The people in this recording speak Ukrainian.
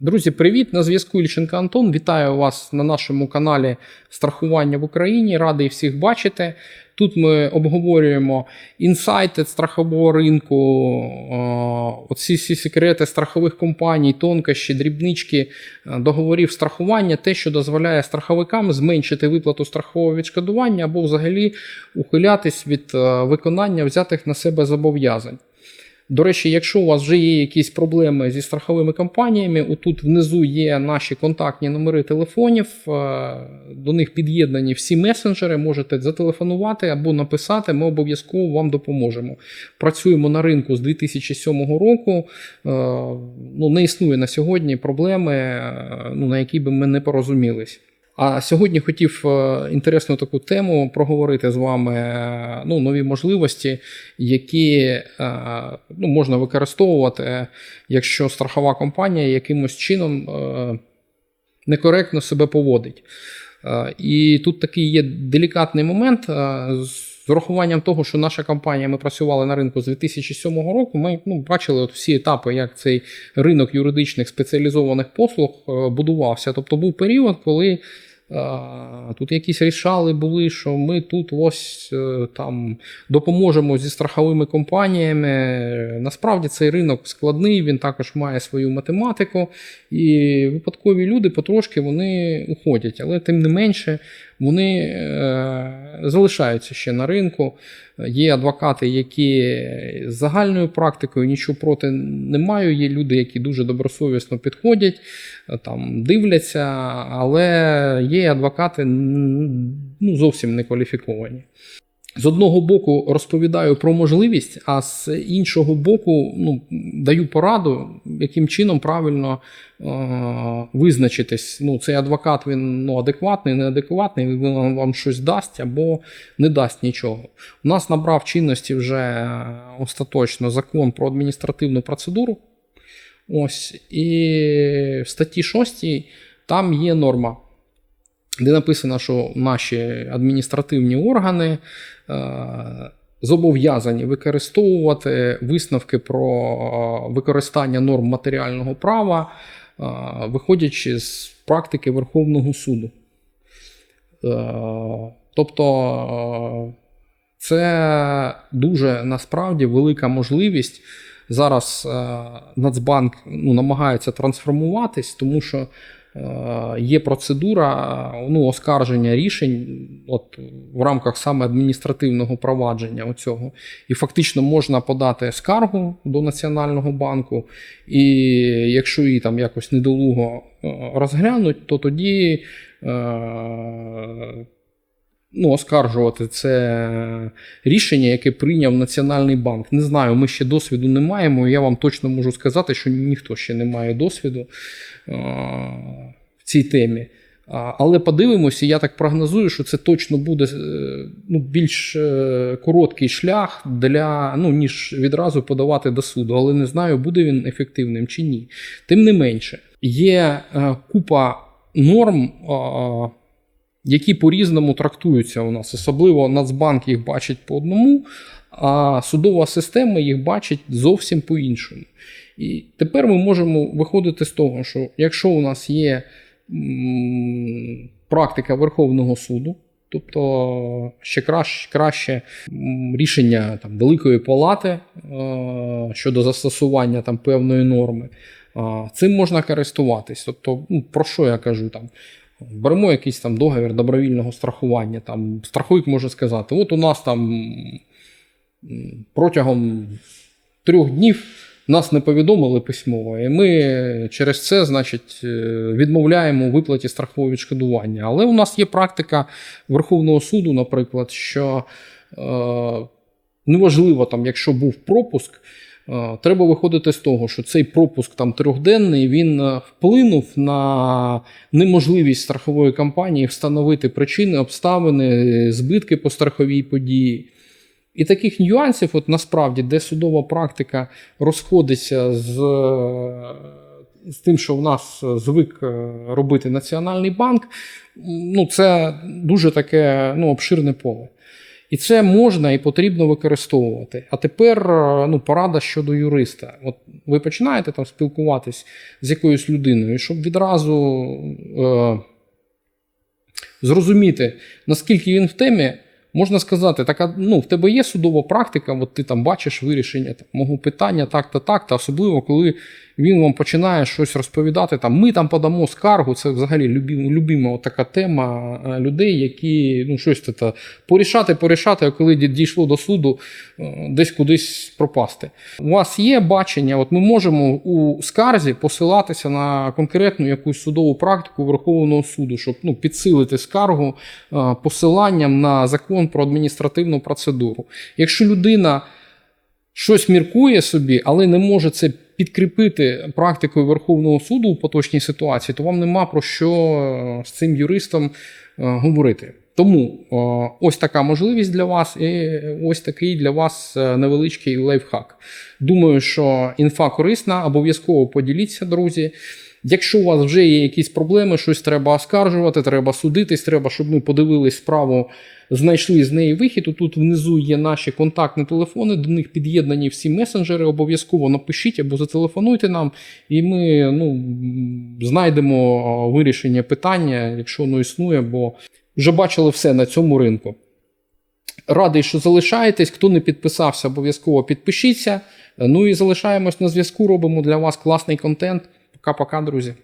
Друзі, привіт! На зв'язку Ільченко Антон. Вітаю вас на нашому каналі Страхування в Україні. Радий всіх бачити. Тут ми обговорюємо інсайти страхового ринку, е, оці всі секрети страхових компаній, тонкощі, дрібнички е, договорів страхування, те, що дозволяє страховикам зменшити виплату страхового відшкодування або взагалі ухилятись від е, виконання взятих на себе зобов'язань. До речі, якщо у вас вже є якісь проблеми зі страховими компаніями, отут внизу є наші контактні номери телефонів, е, до них під'єднані всі месенджери, можете зателефонувати або написати, ми обов'язково вам допоможемо. Працюємо на ринку з 2007 року. е, Ну, не існує на сьогодні проблеми, е, ну, на які би ми не порозумілись. А сьогодні хотів е, інтересну таку тему проговорити з вами е, ну, нові можливості, які е, ну, можна використовувати, якщо страхова компанія якимось чином некоректно себе поводить. І тут такий є делікатний момент. Е, З урахуванням того, що наша компанія, ми працювали на ринку з 2007 року, ми ну, бачили от всі етапи, як цей ринок юридичних спеціалізованих послуг е, будувався. Тобто був період, коли а, Тут якісь рішали були, що ми тут ось е, там допоможемо зі страховими компаніями. Насправді цей ринок складний, він також має свою математику, і випадкові люди потрошки вони уходять, але тим не менше вони е, залишаються ще на ринку. Є адвокати, які з загальною практикою нічого проти не мають. Є люди, які дуже добросовісно підходять, там дивляться, але є адвокати ну, зовсім не кваліфіковані. З одного боку розповідаю про можливість, а з іншого боку, ну, даю пораду, яким чином правильно е- визначитись. Ну, цей адвокат він ну, адекватний, неадекватний, він вам, щось дасть або не дасть нічого. У нас набрав чинності вже остаточно закон про адміністративну процедуру. Ось, і в статті 6 там є норма де написано, що наші адміністративні органи е, зобов'язані використовувати висновки про використання норм матеріального права, е, виходячи з практики Верховного суду. Е, тобто це дуже насправді велика можливість. Зараз Нацбанк ну, намагається трансформуватись, тому що є процедура ну, оскарження рішень от, в рамках саме адміністративного провадження. Оцього. І фактично можна подати скаргу до Національного банку, і якщо її там якось недолуго розглянуть, то тоді. Ну, оскаржувати це рішення, яке прийняв Національний банк. Не знаю, ми ще досвіду не маємо. Я вам точно можу сказати, що ніхто ще не має досвіду в цій темі. Але подивимося, я так прогнозую, що це точно буде ну, більш короткий шлях для, ну, ніж відразу подавати до суду. Але не знаю, буде він ефективним чи ні. Тим не менше, є купа норм які по-різному трактуються у нас. Особливо Нацбанк їх бачить по одному, а судова система їх бачить зовсім по-іншому. І тепер ми можемо виходити з того, що якщо у нас є практика Верховного суду, тобто ще краще краще рішення там, Великої Палати е, щодо застосування там, певної норми, цим можна користуватись. Тобто, ну, про що я кажу? там, Беремо якийсь там договір добровільного страхування. Там Страховик може сказати: от у нас там протягом трьох днів нас не повідомили письмово, і ми через це значить, відмовляємо у виплаті страхового відшкодування. Але у нас є практика Верховного суду, наприклад, що е, неважливо, там, якщо був пропуск. Треба виходити з того, що цей пропуск там трьохденний він вплинув на неможливість страхової компанії встановити причини, обставини, збитки по страховій події. І таких нюансів, от насправді, де судова практика розходиться з з тим, що в нас звик робити Національний банк, ну це дуже таке ну, обширне поле. І це можна і потрібно використовувати. А тепер е, ну, порада щодо юриста. От ви починаєте там спілкуватись з якоюсь людиною, щоб відразу е, зрозуміти, наскільки він в темі, можна сказати, така, ну, в тебе є судова практика, от ти там бачиш вирішення там, мого питання, так та так, та особливо, коли він вам починає щось розповідати. Там, Ми там подамо скаргу, це взагалі любі- любима така тема е, людей, які ну, щось та, порішати, порішати, а коли дійшло до суду, е, десь кудись пропасти. У вас є бачення, от ми можемо у скарзі посилатися на конкретну якусь судову практику Верховного суду, щоб ну, підсилити скаргу е, посиланням на закон про адміністративну процедуру. Якщо людина щось міркує собі, але не може це підкріпити практикою Верховного суду у поточній ситуації, то вам нема про що е, з цим юристом е, говорити. Тому е, ось така можливість для вас, і ось такий для вас невеличкий лайфхак. Думаю, що інфа корисна, обов'язково поділіться, друзі. Якщо у вас вже є якісь проблеми, щось треба оскаржувати, треба судитись, треба, щоб ми подивились справу, знайшли з неї вихід. Тут внизу є наші контактні телефони, до них під'єднані всі месенджери. Обов'язково напишіть або зателефонуйте нам, і ми ну, знайдемо вирішення питання, якщо воно існує, бо вже бачили все на цьому ринку. Радий, що залишаєтесь. Хто не підписався, обов'язково підпишіться. Ну і залишаємось на зв'язку. Робимо для вас класний контент. Пока-пока, друзі.